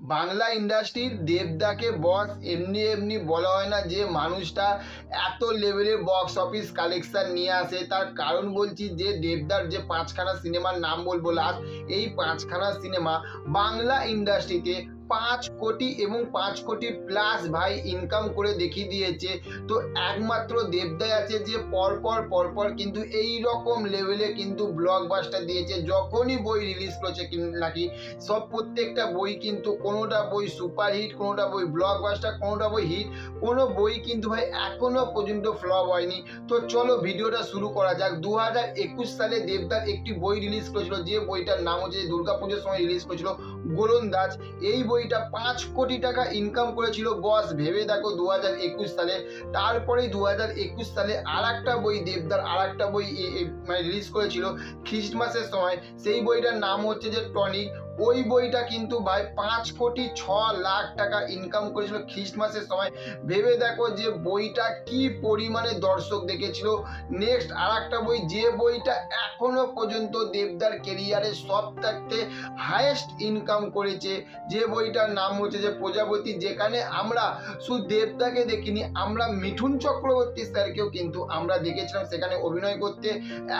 বাংলা ইন্ডাস্ট্রির দেবদাকে বস এমনি এমনি বলা হয় না যে মানুষটা এত লেভেলে বক্স অফিস কালেকশন নিয়ে আসে। তার কারণ বলছি যে দেবদার যে পাঁচখানা সিনেমার নাম বলব লাস্ট এই পাঁচখানা সিনেমা বাংলা ইন্ডাস্ট্রিতে পাঁচ কোটি এবং পাঁচ কোটি প্লাস ভাই ইনকাম করে দেখিয়ে দিয়েছে। তো একমাত্র দেবদাই আছে যে পরপর পরপর কিন্তু এই রকম লেভেলে কিন্তু ব্লকবাস্টার দিয়েছে। যখনই বই রিলিজ করেছে নাকি সব প্রত্যেকটা বই কিন্তু কোনোটা বই সুপার হিট কোনোটা বই ব্লকবাস্টার কোনোটা বই হিট কোনো বই কিন্তু ভাই এখনও পর্যন্ত ফ্লপ হয়নি। তো চলো ভিডিওটা শুরু করা যাক। দু হাজার একুশ সালে দেবদার একটি বই রিলিজ করেছিল। যে বইটার নাম হচ্ছে দুর্গাপুজোর সময় রিলিজ করেছিল গোলন্দাজ। এই বইটা পাঁচ কোটি টাকা ইনকাম করেছিল বস ভেবে দেখো দু হাজার একুশ সালে। তারপরে দু হাজার একুশ সালে আর একটা বই দেবদার আর একটা বই মানে রিলিজ করেছিল খ্রিস্টমাসের সময়। সেই বইটার নাম হচ্ছে যে টনিক। ওই বইটা কিন্তু ভাই পাঁচ কোটি ছ লাখ টাকা ইনকাম করেছিল খ্রিস্টমাসের সময়। ভেবে দেখো যে বইটা কি পরিমাণে দর্শক দেখেছিল। নেক্সট আর একটা বই, যে বইটা এখনও পর্যন্ত দেবদার কেরিয়ারে সব থাকতে হায়েস্ট ইনকাম করেছে, যে বইটার নাম হচ্ছে যে প্রজাপতি, যেখানে আমরা শুধু দেবদাকে দেখিনি, আমরা মিঠুন চক্রবর্তী স্যারকেও কিন্তু আমরা দেখেছিলাম সেখানে অভিনয় করতে।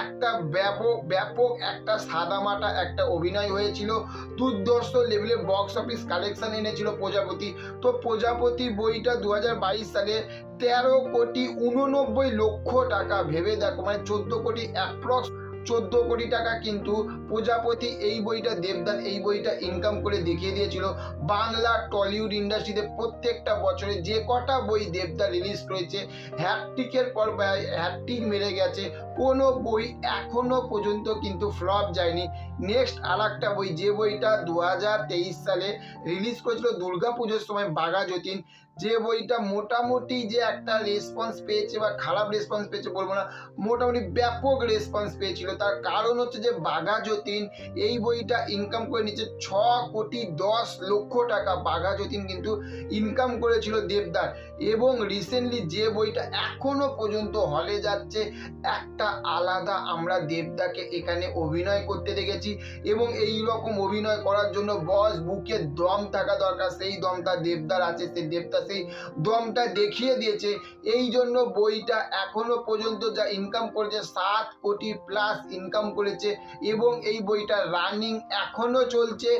একটা ব্যাপক ব্যাপক একটা সাদামাটা একটা অভিনয় হয়েছিল। দুর্দর্শ লেভেলে বক্স অফিস কালেকশন এনেছিল প্রজাপতি। তো প্রজাপতি বইটা দু হাজার বাইশ সালে তেরো কোটি উননব্বই লক্ষ টাকা ভেবে দেখো মানে চোদ্দ কোটি অ্যাপ্রক্স চোদ্দ কোটি টাকা কিন্তু প্রজাপতি এই বইটা দেবদার এই বইটা ইনকাম করে দেখিয়ে দিয়েছিল। বাংলা টলিউড ইন্ডাস্ট্রিতে প্রত্যেকটা বছরে যে কটা বই দেবদার রিলিজ করেছে হ্যাটটিকের পর হ্যাটটিক মেরে গেছে, কোনো বই এখনও পর্যন্ত কিন্তু ফ্লপ যায়নি। নেক্সট আর একটা বই, যে বইটা দু হাজার তেইশ সালে রিলিজ করেছিল দুর্গাপুজোর সময় বাঘা যতীন, যে বইটা মোটামুটি যে একটা রেসপন্স পেয়েছে বা খারাপ রেসপন্স পেয়েছে বলব না, মোটামুটি ব্যাপক রেসপন্স পেয়েছিল। তার কারণ হচ্ছে যে বাঘা যতীন এই বইটা ইনকাম করে নিচ্ছে ছ কোটি দশ লক্ষ টাকা। বাঘা যতীন কিন্তু ইনকাম করেছিল দেবদার এবং রিসেন্টলি যে বইটা এখনও পর্যন্ত হলে যাচ্ছে, একটা আলাদা আমরা দেবদাকে এখানে অভিনয় করতে দেখেছি এবং এই রকম অভিনয় করার জন্য বস বুকে দম থাকা দরকার। সেই দমটা দেবদার আছে, সেই দেবদা সেই দমটা দেখিয়ে দিয়েছে। এই জন্য বইটা এখনও পর্যন্ত যা ইনকাম করেছে, সাত কোটি প্লাস ইনকাম করেছে এবং এই বইটা রানিং এখনও চলছে।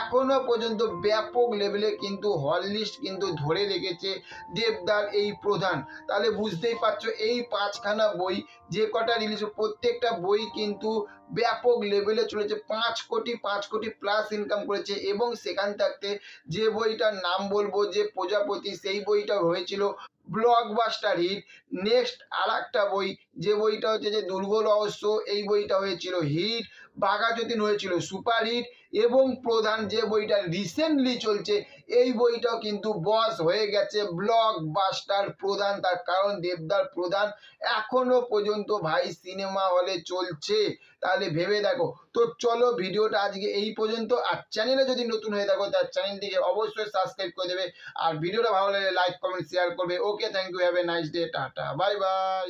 এখনও পর্যন্ত ব্যাপক লেভেলে কিন্তু হল লিস্ট কিন্তু ধরে রেখেছে দেবদার এই প্রধান। তাহলে বুঝতেই পারছ, এই পাঁচখানা বই, যে কটা রিলিজ প্রত্যেকটা বই কিন্তু ব্যাপক লেভেলে চলেছে। পাঁচ কোটি পাঁচ কোটি প্লাস ইনকাম করেছে এবং সেখান থাকতে যে বইটার নাম বলব, যে প্রজাপতি, সেই বইটা হয়েছিল ব্লকবাস্টার হিট নেক্সট আর একটা বই, যে বইটা হচ্ছে যে দুর্গ রহস্য, এই বইটা হয়েছিল হিট বাঘাযতীন হয়েছিল সুপার হিট এবং প্রধান যে বইটা রিসেন্টলি চলছে এই বইটাও কিন্তু বস হয়ে গেছে ব্লক বাস্টার প্রধান। তার কারণ দেবদার প্রধান এখনও পর্যন্ত ভাই সিনেমা হলে চলছে। তাহলে ভেবে দেখো। তো চলো ভিডিওটা আজকে এই পর্যন্ত। আর চ্যানেলে যদি নতুন হয়ে থাকো তার চ্যানেলটিকে অবশ্যই সাবস্ক্রাইব করে দেবে। আর ভিডিওটা ভালো লাগলে লাইক কমেন্ট শেয়ার করবে। Okay thank you have a nice day tata bye bye